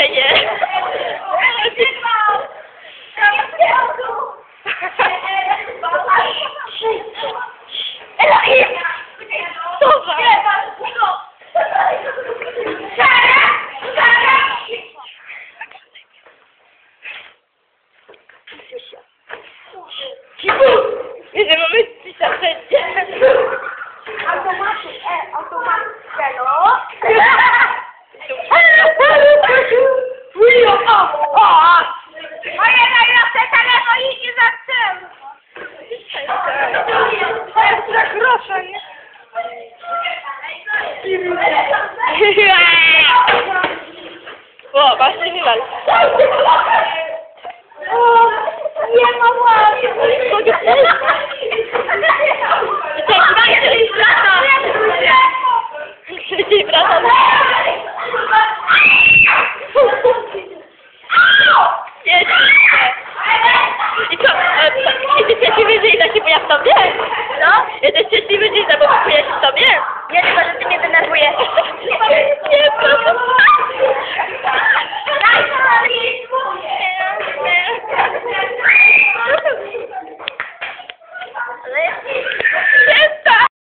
aïe. Elle arrive. S'en va. Qui vous Mais O, masz nie wywal. O, nie ma ładnie. Trzeciej wraca. Jeźdźcie. I co? e, Jesteś szczęśliwy, że Ida się buja w tobie? No? Jesteś szczęśliwy, że Ida bo buja się w tobie? Nie, tylko że ty mnie denerwujesz. Let's